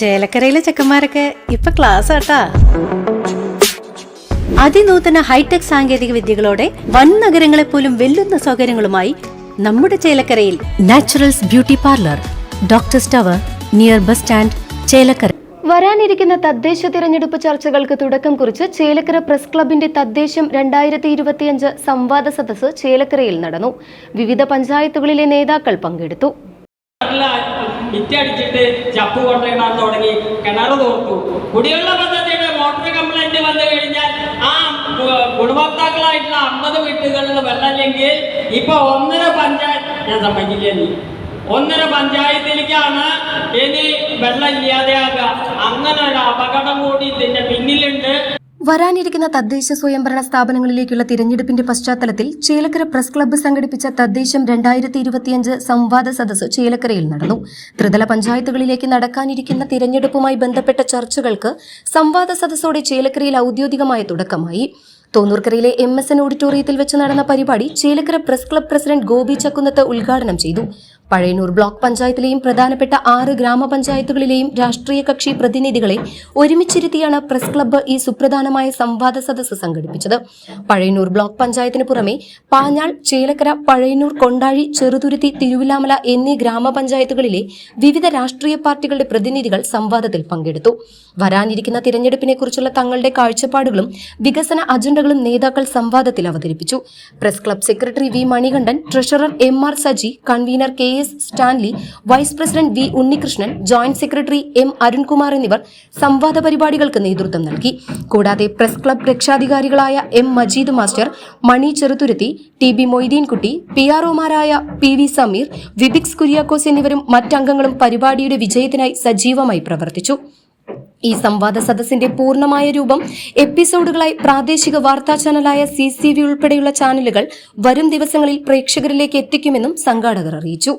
ചേലക്കരയിലെ ചെക്കന്മാരൊക്കെ ഇപ്പൊ ക്ലാസ് ആട്ടാ. അതിനൂതന ഹൈടെക് സാങ്കേതിക വിദ്യകളോടെ വൻ നഗരങ്ങളെ പോലും വെല്ലുന്ന സൗകര്യങ്ങളുമായി നമ്മുടെ ചേലക്കരയിൽ naturals beauty parlour doctor tower near bus stand Chelakkara. വരാനിരിക്കുന്ന തദ്ദേശ തിരഞ്ഞെടുപ്പ് ചർച്ചകൾക്ക് തുടക്കം കുറിച്ച് ചേലക്കര പ്രസ് ക്ലബിന്റെ തദ്ദേശം രണ്ടായിരത്തി ഇരുപത്തിയഞ്ച് സംവാദ സദസ്സ് ചേലക്കരയിൽ നടന്നു. വിവിധ പഞ്ചായത്തുകളിലെ നേതാക്കൾ പങ്കെടുത്തു. വിറ്റടിച്ചിട്ട് ചപ്പ് കൊണ്ടിടാൻ തുടങ്ങി. കിണർ തോർത്തു. കുടിവെള്ള പദ്ധതിയുടെ മോട്ടോർ കംപ്ലൈന്റ് വന്നു കഴിഞ്ഞാൽ ആ ഗുണഭോക്താക്കളായിട്ടുള്ള അമ്പത് വീട്ടുകളിൽ വെള്ളമില്ലെങ്കിൽ ഇപ്പൊ ഒന്നര പഞ്ചായത്ത് ഞാൻ സമ്മതിക്കില്ല ഒന്നര പഞ്ചായത്തിലേക്കാണ് ഇനി വെള്ളം ഇല്ലാതെയാകുക അങ്ങനെ ഒരു അപകടം കൂടി ഇതിന്റെ പിന്നിലുണ്ട്. വരാനിരിക്കുന്ന തദ്ദേശ സ്വയംഭരണ സ്ഥാപനങ്ങളിലേക്കുള്ള തിരഞ്ഞെടുപ്പിന്റെ പശ്ചാത്തലത്തിൽ ചേലക്കര പ്രസ് ക്ലബ്ബ് സംഘടിപ്പിച്ച തദ്ദേശം രണ്ടായിരത്തി ഇരുപത്തിയഞ്ച് സംവാദ സദസ്സ് ചേലക്കരയിൽ നടന്നു. ത്രിതല പഞ്ചായത്തുകളിലേക്ക് നടക്കാനിരിക്കുന്ന തിരഞ്ഞെടുപ്പുമായി ബന്ധപ്പെട്ട ചർച്ചകൾക്ക് സംവാദ സദസ്സോടെ ചേലക്കരയിൽ ഔദ്യോഗികമായ തുടക്കമായി. തോന്നൂർക്കരയിലെ എം എസ് എൻ ഓഡിറ്റോറിയത്തിൽ വെച്ച് നടന്ന പരിപാടി Chelakkara press club president Gopi Chakkunnath ഉദ്ഘാടനം ചെയ്തു. പഴയന്നൂർ ബ്ലോക്ക് പഞ്ചായത്തിലെയും പ്രധാനപ്പെട്ട ആറ് ഗ്രാമപഞ്ചായത്തുകളിലെയും രാഷ്ട്രീയ കക്ഷി പ്രതിനിധികളെ ഒരുമിച്ചിരുത്തിയാണ് പ്രസ് ക്ലബ്ബ് ഈ സുപ്രധാനമായ സംവാദ സദസ്സ് സംഘടിപ്പിച്ചത്. പഴയന്നൂർ ബ്ലോക്ക് പഞ്ചായത്തിന് പുറമെ പാഞ്ഞാൾ ചേലക്കര പഴയന്നൂർ കൊണ്ടാഴി ചെറുതുരുത്തി തിരുവിലാമല എന്നീ ഗ്രാമപഞ്ചായത്തുകളിലെ വിവിധ രാഷ്ട്രീയ പാർട്ടികളുടെ പ്രതിനിധികൾ സംവാദത്തിൽ പങ്കെടുത്തു. വരാനിരിക്കുന്ന തിരഞ്ഞെടുപ്പിനെ കുറിച്ചുള്ള തങ്ങളുടെ കാഴ്ചപ്പാടുകളും വികസന അജണ്ടകളും നേതാക്കൾ സംവാദത്തിൽ അവതരിപ്പിച്ചു. Press club secretary V Manikandan treasurer M R Saji convener K S Stanley vice president V Unnikrishnan joint secretary M Arunkumar എന്നിവർ സംവാദ പരിപാടികൾക്ക് നേതൃത്വം നൽകി. കൂടാതെ press club രക്ഷാധികാരികളായ M Majeed master Mani Cheruthuruthy T B Moideenkutty P ആർ ഒമാരായ P V Sameer വിബിക്സ് Kuriakose എന്നിവരും മറ്റംഗങ്ങളും പരിപാടിയുടെ വിജയത്തിനായി സജീവമായി പ്രവർത്തിച്ചു. ഈ സംവാദ സദസ്സിന്റെ പൂർണമായ രൂപം എപ്പിസോഡുകളായി പ്രാദേശിക വാർത്താ ചാനലായ സി സി വി ഉൾപ്പെടെയുള്ള ചാനലുകൾ വരും ദിവസങ്ങളിൽ പ്രേക്ഷകരിലേക്ക് എത്തിക്കുമെന്നും സംഘാടകർ അറിയിച്ചു.